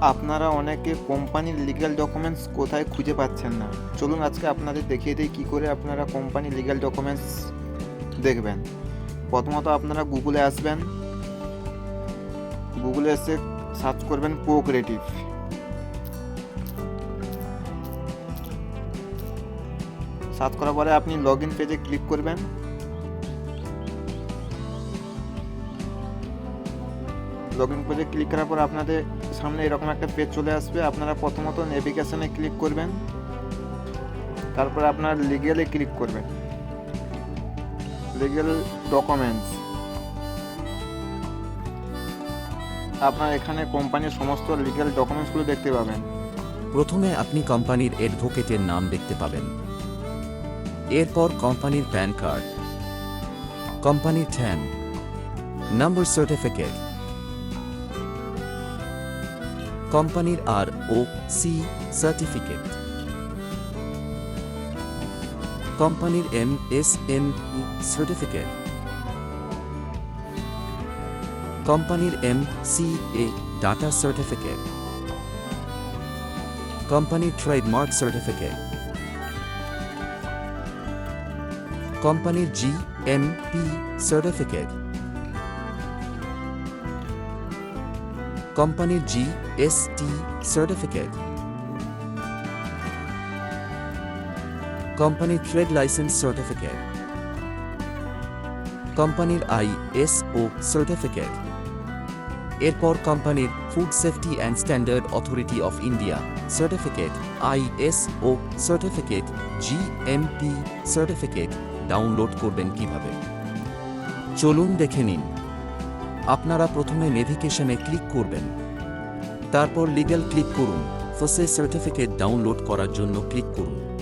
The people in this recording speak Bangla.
আপনারা অনেকে কোম্পানির লিগ্যাল ডকুমেন্টস কোথায় খুঁজে পাচ্ছেন না। চলুন আজকে আপনাদের দেখিয়ে দিই কী করে আপনারা কোম্পানির লিগ্যাল ডকুমেন্টস দেখবেন। প্রথমত আপনারা গুগলে আসবেন। গুগলে এসে সার্চ করবেন কোঅপারেটিভ সার্চ করার পরে আপনি লগ ইন পেজে ক্লিক করবেন। লগ ইন পেজে ক্লিক করার পর আপনাদের সামনে এরকম একটা পেজ চলে আসবে। আপনারা প্রথমত নেভিগেশনে ক্লিক করবেন। তারপর আপনার লিগেলে ক্লিক করবেন। লিগেল ডকুমেন্টস আপনার এখানে কোম্পানির সমস্ত লিগেল ডকুমেন্টসগুলো দেখতে পাবেন। প্রথমে আপনি কোম্পানির অ্যাডভোকেটের নাম দেখতে পাবেন। এরপর কোম্পানির প্যান কার্ড কোম্পানির ট্যান নাম্বার সার্টিফিকেট কোম্পানির আর ও সি সার্টিফিকেট। কোম্পানির এম এস এন সার্টিফিকেট। কোম্পানির M C A data certificate. কোম্পানির ট্রেডমার্ক সার্টিফিকেট। কোম্পানির জি এম পি সার্টিফিকেট। কোম্পানির জি এস টি সার্টিফিকেট কোম্পানির ট্রেড লাইসেন্স সার্টিফিকেট কোম্পানির আই এস ও সার্টিফিকেট এরপর কোম্পানির food safety and standard authority of India certificate ISO certificate G M GMP certificate download করবেন কীভাবে? চলুন দেখে নিন। আপনারা প্রথমে নেভিগেশনে ক্লিক করবেন। তারপর লিগাল ক্লিক করুন। ফসে সার্টিফিকেট ডাউনলোড করার জন্য ক্লিক করুন।